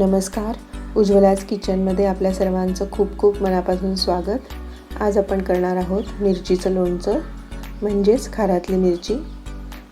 नमस्कार. उज्ज्वलाज किचनमध्ये आपल्या सर्वांचं खूप खूप मनापासून स्वागत. आज आपण करणार आहोत मिरचीचं लोणचं म्हणजेच खारातली मिरची.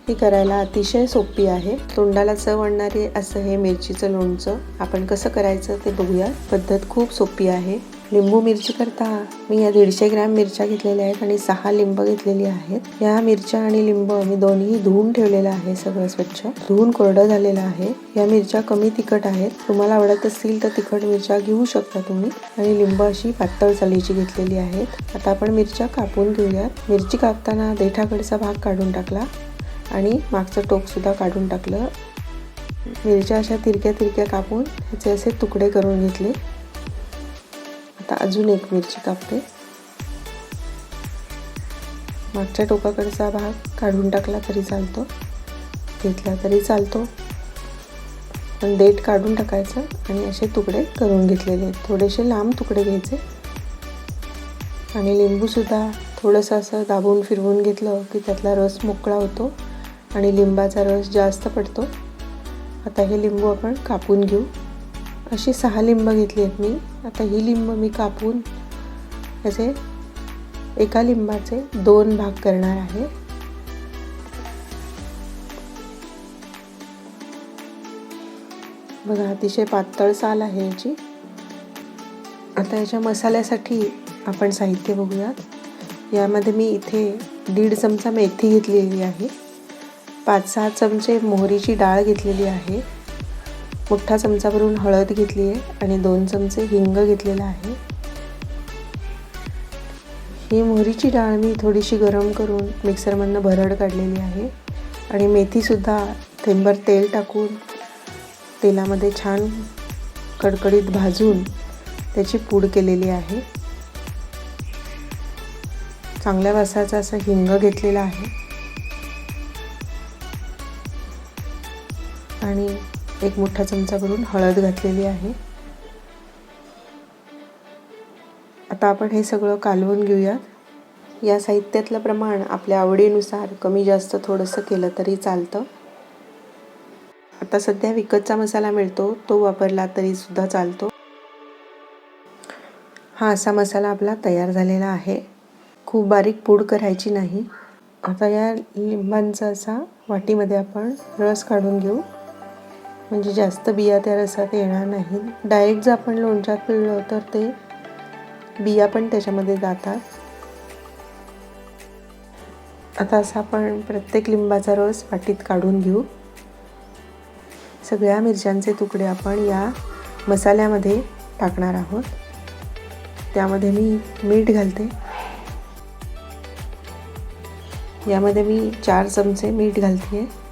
ही करायला अतिशय सोपी आहे. तोंडाला चव आणणारे असं हे मिरचीचं लोणचं आपण कसं करायचं ते बघूया. पद्धत खूप सोपी आहे. लिंबू मिरची करता. मी या दीडशे ग्रॅम मिरच्या घेतलेल्या आहेत आणि सहा लिंब घेतलेली आहेत. या मिरच्या आणि लिंब मी दोन्ही धुवून ठेवलेलं आहे सगळं स्वच्छ. धुवून कोरडं झालेलं आहे. या मिरच्या कमी तिखट आहेत. तुम्हाला आवडत असतील तर तिखट मिरच्या घेऊ शकता तुम्ही. आणि लिंब अशी पातळ चालीची घेतलेली आहेत. आता आपण मिरच्या कापून घेऊयात. मिरची कापताना देठाकडचा भाग काढून टाकला आणि मागचं टोकसुद्धा काढून टाकलं. मिरच्या अशा तिरक्या तिरक्या कापून त्याचे असे तुकडे करून घेतले. आता अजून एक मिरची कापते. मागच्या टोकाकडचा भाग काढून टाकला तरी चालतो. घेतला तरी चालतो. पण देठ काढून टाकायचं आणि असे तुकडे करून घेतलेले थोडेसे लांब तुकडे घ्यायचे. आणि लिंबूसुद्धा थोडंसं असं दाबून फिरवून घेतलं की त्यातला रस मोकळा होतो आणि लिंबाचा रस जास्त पडतो. आता हे लिंबू आपण कापून घेऊ. अशी सहा लिंब घेतली आहेत मी. आता ही लिंब मी कापून याचे एका लिंबाचे दोन भाग करणार आहे. बघा अतिशय पातळ साल आहे याची. आता याच्या मसाल्यासाठी आपण साहित्य बघूयात यामध्ये मी इथे दीड चमचा मेथी घेतलेली आहे. पाच सहा चमचे मोहरीची डाळ घेतलेली आहे. मोठा चमचा भरून हळद घेतली आहे आणि दोन चमचे हिंग घेतलेला आहे. ही मोहरीची डाळ मी थोडीशी गरम करून मिक्सरमधनं भरड काढलेली आहे आणि मेथीसुद्धा थेंबर तेल टाकून तेलामध्ये छान कडकडीत भाजून त्याची पूड केलेली आहे. चांगल्या वासाचा असा हिंग घेतलेला आहे. आणि एक मोठा चमचा भरून हळद घातलेली आहे. आता आपण हे सगळं कालवून घेऊयात. या साहित्यातलं प्रमाण आपल्या आवडीनुसार कमी जास्त थोडंसं केलं तरी चालतं. आता सध्या विकतचा मसाला मिळतो तो वापरला तरी सुद्धा चालतो. हा असा मसाला आपला तयार झालेला आहे. खूप बारीक पूड करायची नाही. आता या लिंबांचा असा वाटीमध्ये आपण रस काढून घेऊ. म्हणजे जास्त बिया त्या रसात येणार नाही. डायरेक्ट जर आपण लोणच्यात पिळलं तर ते बिया पण त्याच्यामध्ये जातात. आता असं आपण प्रत्येक लिंबाचा रस वाटीत काढून घेऊ. सगळ्या मिरच्यांचे तुकडे आपण या मसाल्यामध्ये टाकणार आहोत. त्यामध्ये मी मीठ घालते. यामध्ये मी चार चमचे मीठ घालते. आहे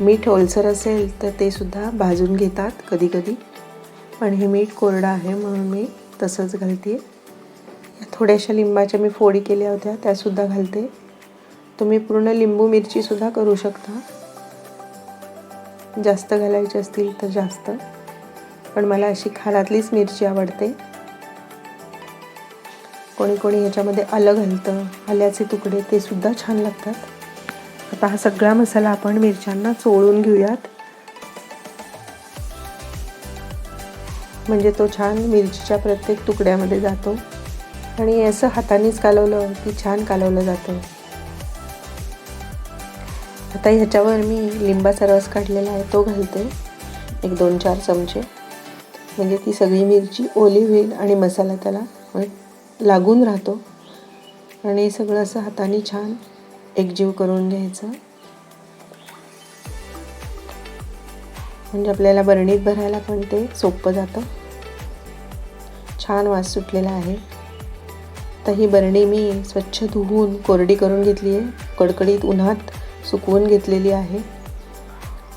मीठ ओलसर असेल तर ते सुद्धा भाजून घेतात कधीकधी. पण हे मीठ कोरडं आहे म्हणून मी तसंच घालते. थोड्याशा लिंबाच्या मी फोडी केल्या होत्या त्यासुद्धा घालते. तुम्ही पूर्ण लिंबू मिरचीसुद्धा करू शकता. जास्त घालायची असतील तर जास्त. पण मला अशी खारातलीच मिरची आवडते. कोणी कोणी ह्याच्यामध्ये आलं घालतं आल्याचे तुकडे ते सुद्धा छान लागतात. आता हा सगळा मसाला आपण मिरच्यांना चोळून घेऊयात. म्हणजे तो छान मिरचीच्या प्रत्येक तुकड्यामध्ये जातो. आणि असं हातानेच कालवलं की छान कालवलं जातं. आता ह्याच्यावर मी लिंबाचा रस काढलेला आहे तो घालते. एक दोन चार चमचे. म्हणजे ती सगळी मिरची ओली होईल आणि मसाला त्याला लागून राहतो. आणि सगळं असं हाताने छान एकजीव करून घ्यायचं. म्हणजे आपल्याला बरणीत भरायला पण ते सोपं जातं. छान वास सुटलेला आहे. तर ही बरणी मी स्वच्छ धुवून कोरडी करून घेतली आहे. कडकडीत उन्हात सुकवून घेतलेली आहे.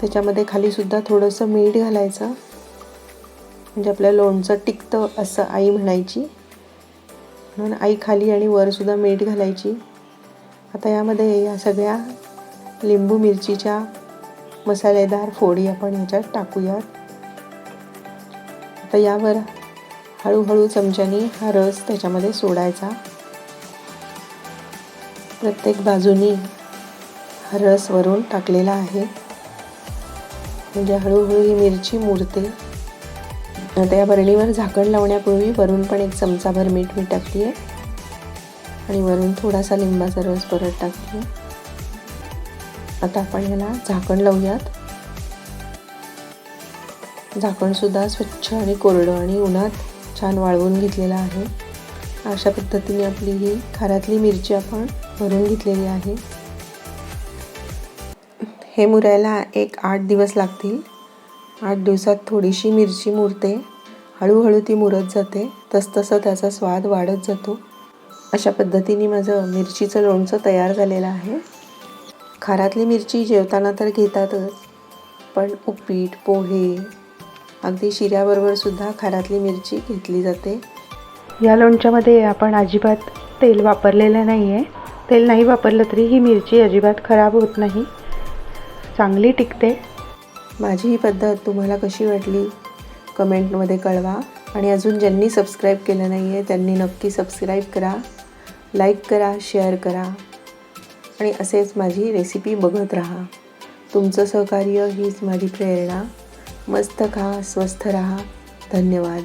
त्याच्यामध्ये खालीसुद्धा थोडंसं मीठ घालायचं. म्हणजे आपल्या लोणचं टिकतं असं आई म्हणायची. म्हणून आई खाली आणि वरसुद्धा मीठ घालायची. आता यामध्ये या सगळ्या लिंबू मिरचीच्या मसालेदार फोडी आपण ह्याच्यात टाकूयात. आता यावर हळूहळू चमच्याने हा रस त्याच्यामध्ये सोडायचा. प्रत्येक बाजूनी हा रस वरून टाकलेला आहे. म्हणजे हळूहळू ही मिरची मुरते. आता या बरणीवर झाकण लावण्यापूर्वी वरून पण एक चमचाभर मीठ मी टाकते आहे आणि वरून थोडासा लिंबाचा रस परत टाकते. आता आपण याला झाकण लावूयात. झाकणसुद्धा स्वच्छ आणि कोरडं आणि उन्हात छान वाळवून घेतलेलं आहे. अशा पद्धतीने आपली ही खारातली मिरची आपण भरून घेतलेली आहे. हे मुरायला एक आठ दिवस लागतील. आठ दिवसात थोडीशी मिरची मुरते. हळूहळू ती मुरत जाते. तसतसं त्याचा स्वाद वाढत जातो. अशा पद्धतीने माझं मिरचीचं लोणचं तयार झालेलं आहे. खारातली मिरची जेवताना तर घेतातच पण उपीट पोहे अगदी शिऱ्याबरोबर सुद्धा खारातली मिरची घेतली जाते. या लोणच्यामध्ये आपण अजिबात तेल वापरलेलं नाही आहे तेल नाही वापरलं तरी ही मिरची अजिबात खराब होत नाही. चांगली टिकते. माझी ही पद्धत तुम्हाला कशी वाटली? कमेंटमध्ये कळवा. आणि अजून ज्यांनी सबस्क्राईब केलं नाही आहे त्यांनी नक्की सबस्क्राईब करा. लाईक करा शेअर करा आणि असेच माझी रेसिपी बघत राहा. तुमचं सहकार्य हीच माझी प्रेरणा. मस्त खा स्वस्थ राहा. धन्यवाद.